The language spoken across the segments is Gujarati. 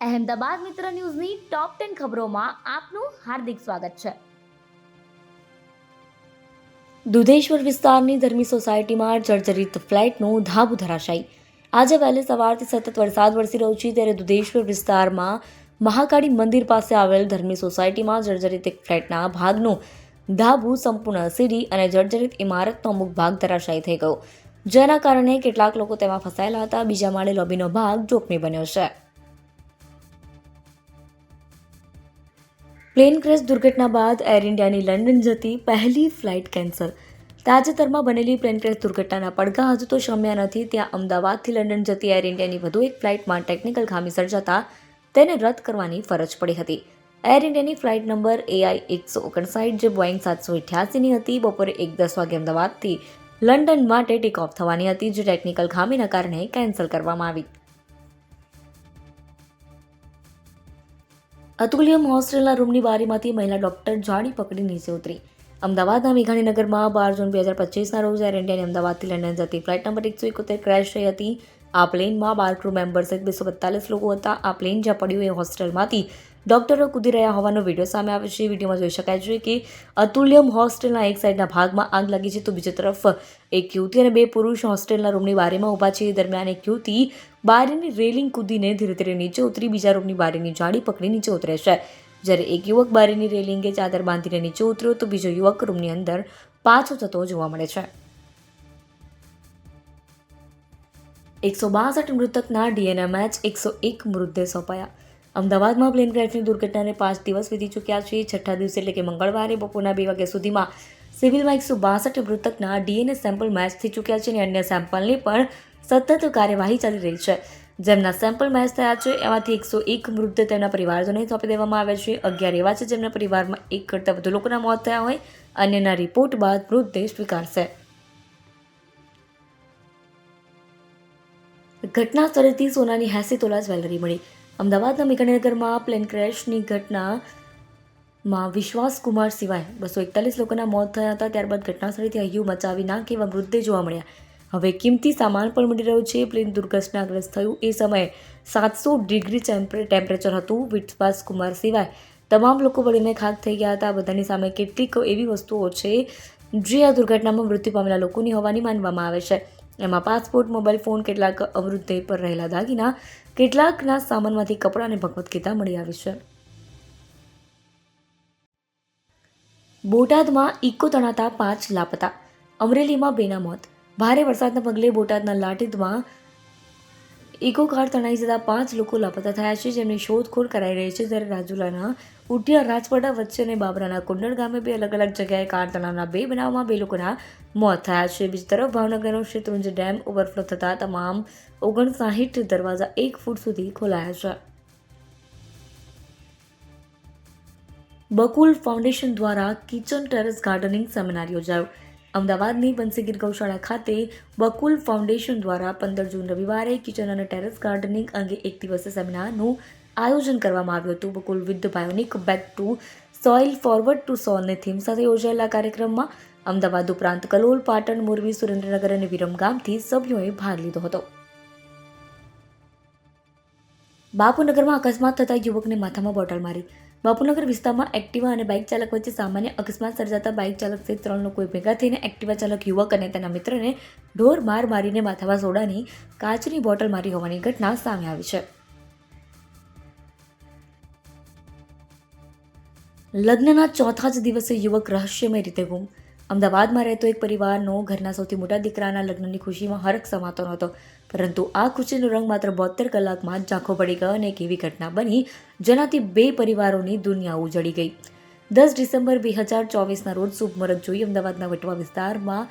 અહેમદાબાદ મિત્ર ન્યૂઝની ટોપ ટેન ખબરોમાં આપનું હાર્દિક સ્વાગત છે. દુધેશ્વર વિસ્તારની ધર્મી સોસાયટીમાં જર્જરિત ફ્લેટનું ધાબુ ધરાશાયી. આજે વહેલી સવારથી સતત વરસાદ વરસી રહ્યો છે ત્યારે દુધેશ્વર વિસ્તારમાં મહાકાળી મંદિર પાસે આવેલ ધર્મી સોસાયટીમાં જર્જરિત એક ફ્લેટના ભાગનું ધાબુ સંપૂર્ણ સીડી અને જર્જરિત ઇમારતનો અમુક ભાગ ધરાશાયી થઈ ગયો. જેના કારણે કેટલાક લોકો તેમાં ફસાયેલા હતા, બીજા માળે લોબીનો ભાગ જોખમી બન્યો છે. પ્લેન ક્રેશ દુર્ઘટના બાદ એર ઇન્ડિયાની લંડન જતી પહેલી ફ્લાઇટ કેન્સલ. તાજેતરમાં બનેલી પ્લેન ક્રેશ દુર્ઘટનાના પડઘા હજુ તો શમ્યા નથી. ત્યાં અમદાવાદથી લંડન જતી એર ઇન્ડિયાની વધુ એક ફ્લાઇટમાં ટેકનિકલ ખામી સર્જાતા તેને રદ કરવાની ફરજ પડી હતી. એર ઇન્ડિયાની ફ્લાઇટ નંબર એઆઈ એકસો ઓગણસાઠ જે બોઈંગ સાતસો અઠ્યાસીની હતી, બપોરે એક દસ વાગે અમદાવાદથી લંડન માટે ટેક ઓફ થવાની હતી, જે ટેકનિકલ ખામીના કારણે કેન્સલ કરવામાં આવી. અતુલ્યમ હોસ્ટેલના રૂમની બારીમાંથી મહિલા ડોક્ટર જાડી પકડી નીચે ઉતરી. અમદાવાદના મેઘાણીનગરમાં બાર જૂન બે હજાર પચીસના રોજ એર ઇન્ડિયાની અમદાવાદથી લંડન જતી ફ્લાઇટ નંબર એકસો એકોતેર ક્રેશ થઈ હતી. આ પ્લેનમાં બાર ક્રૂ મેમ્બર સહિત બેસો બેતાલીસ લોકો હતા. આ પ્લેન જ્યાં પડ્યું એ હોસ્ટેલમાંથી ડોક્ટરો કૂદી રહ્યા હોવાનો વીડિયો સામે આવ્યો છે. વિડીયોમાં જોઈ શકાય છે કે અતુલ્યમ હોસ્ટેલના એક સાઈડના ભાગમાં આગ લાગી છે તો બીજી તરફ એક યુવતી અને બે પુરુષ હોસ્ટેલના રૂમની બારીમાં ઊભા છે. દરમિયાન એક યુવતી બારીની રેલિંગ કૂદીને ધીરે ધીરે નીચે ઉતરી, બીજા રૂમની બારીની જાળી પકડી નીચે ઉતરે છે. જ્યારે એક યુવક બારીની રેલિંગે ચાદર બાંધીને નીચે ઉતર્યો તો બીજો યુવક રૂમની અંદર પાછો જતો જોવા મળે છે. એકસો બાસઠ મૃતકના ડીએનએ મેચ એકસો એક મૃતદેહ સોંપાયા. અમદાવાદમાં પ્લેન ક્રેશની દુર્ઘટનાને પાંચ દિવસ વીતી ચૂક્યા છે. છઠ્ઠા દિવસે એટલે કે મંગળવારે બપોરના બે વાગ્યા સુધીમાં સિવિલમાં એકસો બાસઠ મૃતકના ડીએનએ સેમ્પલ મેચ થઈ ચૂક્યા છે અને અન્ય સેમ્પલની પણ સતત કાર્યવાહી ચાલી રહી છે. જેમના સેમ્પલ મેચ થયા છે, એમાંથી એકસો એક મૃતદેહ તેમના પરિવારજોને સોંપી દેવામાં આવ્યા છે. અગિયાર એવા છે જેમના પરિવારમાં એક કરતાં વધુ લોકોના મોત થયા હોય. અન્યના રિપોર્ટ બાદ મૃતદેહ સ્વીકારશે. ઘટના સ્થળેથી સોનાની એંસી તોલા જ્વેલરી મળી. અમદાવાદના મેઘાણીનગરમાં પ્લેન ક્રેશની ઘટનામાં વિશ્વાસ કુમાર સિવાય બસો એકતાલીસ લોકોના મોત થયા હતા. ત્યારબાદ ઘટના સ્થળેથી હૈયું મચાવી ના એવા મૃતદેહ જોવા મળ્યા. હવે કિંમતી સામાન પણ મળી રહ્યો છે. પ્લેન દુર્ઘટનાગ્રસ્ત થયું. એ સમયે સાતસો ડિગ્રી ટેમ્પરેચર હતું. વિશ્વાસ કુમાર સિવાય તમામ લોકો બળીને ખાક થઈ ગયા હતા. બધાની સામે કેટલીક એવી વસ્તુઓ છે જે આ દુર્ઘટનામાં મૃત્યુ પામેલા લોકોની હોવાની માનવામાં આવે છે. એમાં પાસપોર્ટ, મોબાઈલ ફોન, કેટલાક અવરુદ્ધ પર રહેલા દાગીના, કેટલાકના સામાનમાંથી કપડાં અને ભગવદ્ ગીતા મળી આવી છે. બોટાદમાં ઇકો તણાતા પાંચ લાપતા. અમરેલીમાં બેના મોત. ભારે વરસાદના પગલે બોટાદના લાટીદમાં ઇકો કાર તણાઈ જતા પાંચ લોકો લાપતા થયા છે. જેમની શોધખોળ કરાઈ રહી છે જ્યારે રાજુલાના ઉટિયા રાજપડા વચ્ચે અને બાબરાના કુંડળ ગામે બે અલગ અલગ જગ્યાએ કાર તણાવના બે બનાવમાં બે લોકોના મોત થયા છે. બીજી તરફ ભાવનગરનો શેત્રુંજ ડેમ ઓવરફ્લો થતાં તમામ ઓગણસાહીઠ દરવાજા એક ફૂટ સુધી ખોલાયા છે. બકુલ ફાઉન્ડેશન દ્વારા કિચન ટેરેસ ગાર્ડનિંગ સેમિનાર યોજાયો. અમદાવાદની બંસીગીર ગૌશાળા ખાતે બકુલ ફાઉન્ડેશન દ્વારા પંદર જૂન રવિવારે કિચન અને ટેરેસ ગાર્ડનિંગ અંગે એક દિવસીય સેમિનારનું આયોજન કરવામાં આવ્યું હતું. Bakul with bionic back to soil forward to સોલની theme સાથે યોજાયેલા કાર્યક્રમમાં અમદાવાદ ઉપરાંત કલોલ, પાટણ, મોરબી, સુરેન્દ્રનગર અને વિરમગામથી સભ્યોએ ભાગ લીધો હતો. બાપુનગરમાં અકસ્માત થતા યુવકને માથામાં બોટલ મારી. બાપુનગર વિસ્તારમાં એક્ટિવા અને બાઇક ચાલક વચ્ચે સામાન્ય અકસ્માત સર્જાતા બાઇક ચાલક સહિત ત્રણ લોકોએ ભેગા થઈને એક્ટિવા ચાલક યુવક અને તેના મિત્રને ઢોર માર મારીને માથામાં સોડાની કાચની બોટલ મારી હોવાની ઘટના સામે આવી છે. લગ્નના ચોથા જ દિવસે યુવક રહસ્યમય રીતે ગુમ. અમદાવાદમાં રહેતો એક પરિવારનો ઘરના સૌથી મોટા દીકરાના લગ્નની ખુશીમાં હરખ સમાતો નહોતો. પરંતુ આ ખુશીનો રંગ માત્ર બોતેર કલાકમાં જ ઝાંખો પડી ગયો અને એક એવી ઘટના બની જેનાથી બે પરિવારોની દુનિયા ઉજળી ગઈ. દસ ડિસેમ્બર બે હજાર ચોવીસના રોજ શુભ મુહૂર્ત જોઈ અમદાવાદના વટવા વિસ્તારમાં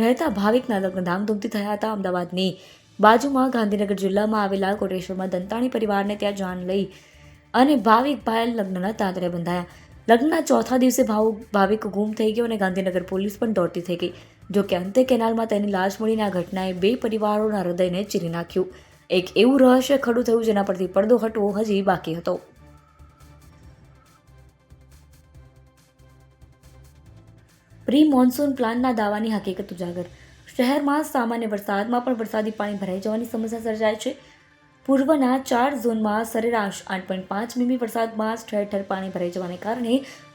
રહેતા ભાવિકના લગ્ન ધામધૂમથી થયા હતા. અમદાવાદની બાજુમાં ગાંધીનગર જિલ્લામાં આવેલા કોટેશ્વરમાં દંતાણી પરિવારને ત્યાં જાન લઈ અને ભાવિક પાયલ લગ્નના તાંતરે બંધાયા. લગ્નના ચોથા દિવસે ભાવ ભાવિક ગુમ થઈ ગયો અને ગાંધીનગર પોલીસ પણ દોડતી થઈ ગઈ જોકે અંતે કેનાલમાં તેની લાશ મળીને આ ઘટનાએ બે પરિવારોના હૃદયને ચીરી નાખ્યું. એક એવું રહસ્ય ખડું થયું જેના પરથી પડદો હટવો હજી બાકી હતો. પ્રી મોન્સૂન પ્લાનના દાવાની હકીકત ઉજાગર. શહેરમાં સામાન્ય વરસાદમાં પણ વરસાદી પાણી ભરાઈ જવાની સમસ્યા સર્જાય છે. પૂર્વના ચાર ઝોનમાં સરેરાશ આઠ પોઈન્ટ પાંચ મીમી વરસાદમાં ઠેર ઠેર પાણી ભરાઈ જવાને કારણે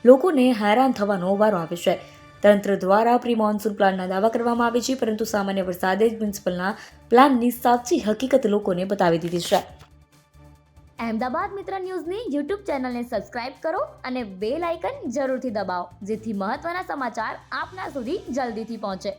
લોકોને હેરાન થવાનો વારો આવે છે. તંત્ર દ્વારા પ્રી મોન્સૂન પ્લાનના દાવા કરવામાં આવે છે, પરંતુ સામાન્ય વરસાદે જ મ્યુનિસિપલના પ્લાનની સાચી હકીકત લોકોને બતાવી દીધી છે. અહેમદાબાદ મિત્ર ન્યૂઝની યુટ્યુબ ચેનલને સબસ્ક્રાઇબ કરો અને બેલ આઇકન જરૂરથી દબાવો, જેથી મહત્ત્વના સમાચાર આપના સુધી જલ્દીથી પહોંચે.